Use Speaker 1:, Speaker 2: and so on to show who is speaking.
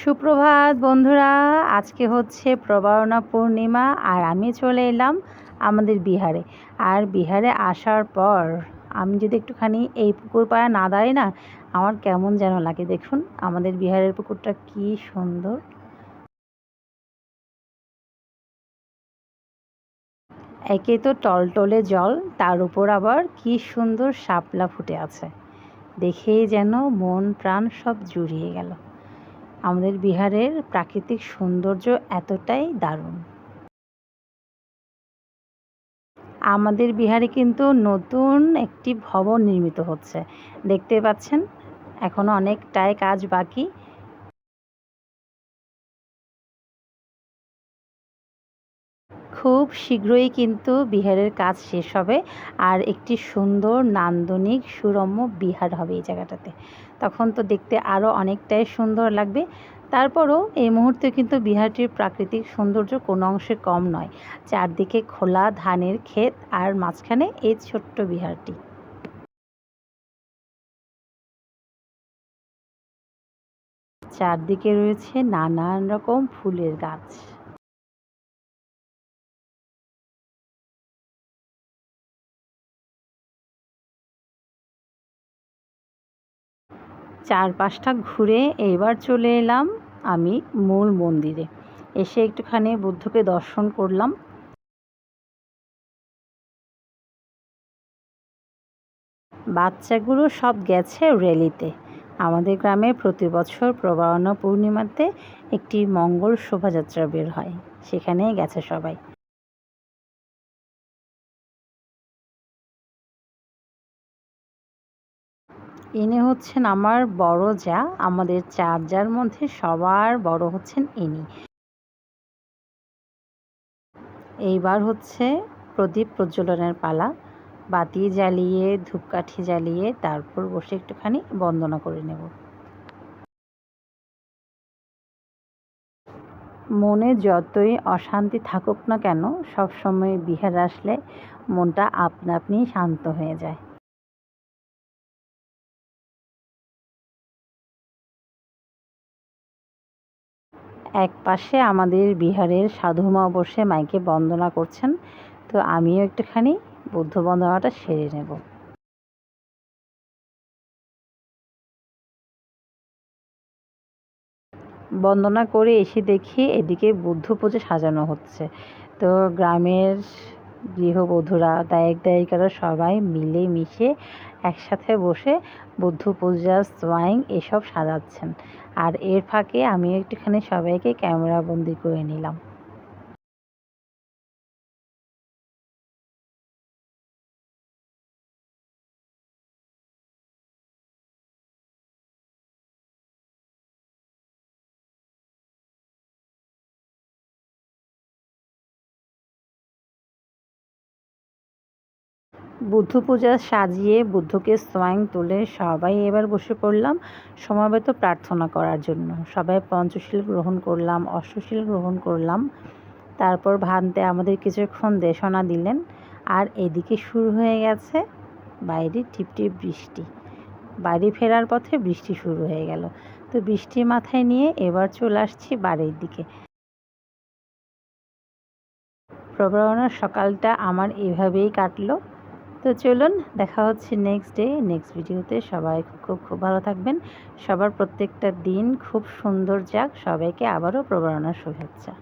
Speaker 1: সুপ্রভাত বন্ধুরা, আজকে হচ্ছে প্রবারণা পূর্ণিমা আর আমি চলে এলাম আমাদের বিহারে। আর বিহারে আসার পর আমি যদি একটুখানি এই পুকুর পাড়া না দাঁড়াই না, আমার কেমন যেন লাগে দেখুন, আমাদের বিহারের পুকুরটা কি সুন্দর। একে তো টলটলে জল, তার উপর আবার কি সুন্দর শাপলা ফুটে আছে। দেখেই যেন মন প্রাণ সব জুড়িয়ে গেল। আমাদের বিহারের প্রাকৃতিক সৌন্দর্য এতটাই দারুণ। আমাদের বিহারে কিন্তু নতুন একটি ভবন নির্মিত হচ্ছে। দেখতে পাচ্ছেন এখনও অনেকটাই কাজ বাকি। খুব শীঘ্রই কিন্তু বিহারের কাজ শেষ হবে আর একটি সুন্দর নান্দনিক সুরম্য বিহার হবে এই জায়গাটাতে। তখন তো দেখতে আরও অনেকটাই সুন্দর লাগবে। তারপরও এই মুহূর্তে কিন্তু বিহারটির প্রাকৃতিক সৌন্দর্য কোনো অংশে কম নয়। চারদিকে খোলা ধানের ক্ষেত আর মাঝখানে এই ছোট্ট বিহারটি। চারদিকে রয়েছে নানান রকম ফুলের গাছ। চারপাশটা ঘুরে এবার চলে এলাম আমি মূল মন্দিরে। এসে একটুখানি বুদ্ধকে দর্শন করলাম। বাচ্চাগুলো সব গেছে র্যালিতে। আমাদের গ্রামে প্রতি বছর প্রবারণা পূর্ণিমাতে একটি মঙ্গল শোভাযাত্রা বের হয়। সেখানেই গেছে সবাই। ইনি হচ্ছেন আমার বড় যা, আমাদের চার যার মধ্যে সবার বড় হচ্ছেন ইনি। এইবার হচ্ছে প্রদীপ প্রজ্বলনের পালা। বাতি জ্বালিয়ে, ধূপকাঠি জ্বালিয়ে, তারপর বসে একটুখানি বন্দনা করে নেব। মনে যতই অশান্তি থাকুক না কেন, সবসময় বিহার আসলে মনটা আপনা আপনি শান্ত হয়ে যায়। এক পাশে আমাদের বিহারের সাধুমা বসে মাইকে বন্দনা করছেন। তো আমিও একটুখানি বুদ্ধ বন্দনাটা সেরে নেব। বন্দনা করে এসে দেখি এদিকে বুদ্ধ পুজো সাজানো হচ্ছে। তো গ্রামের গৃহবধূরা দায়ক দায়িকারা সবাই মিলে মিশে একসাথে বসে বুদ্ধ পূজা সোয়াইং এসব সাজাচ্ছেন। আর এর ফাঁকে আমি একটুখানি সবাইকে ক্যামেরাবন্দি করে নিলাম। বুদ্ধ পূজা সাজিয়ে বুদ্ধকে সোয়াইং তুলে সবাই এবার বসে পড়লাম সমাবেত প্রার্থনা করার জন্য। সবাই পঞ্চশীল গ্রহণ করলাম, অষ্টশীল গ্রহণ করলাম। তারপর ভান্তে আমাদের কিছুক্ষণ দেশনা দিলেন। আর এদিকে শুরু হয়ে গেছে বাইরে টিপটিপ বৃষ্টি। বাড়ি ফেরার পথে বৃষ্টি শুরু হয়ে গেল। তো বৃষ্টি মাথায় নিয়ে এবার চলে আসছি বাড়ির দিকে। প্রবরণার সকালটা আমার এভাবেই কাটলো। তো চলুন দেখা হচ্ছে নেক্সট ডে নেক্সট ভিডিওতে সবাই খুব খুব ভালো থাকবেন। সবার প্রত্যেকটা দিন খুব সুন্দর যাক। সবাইকে আবারও প্রবরণার শুভেচ্ছা।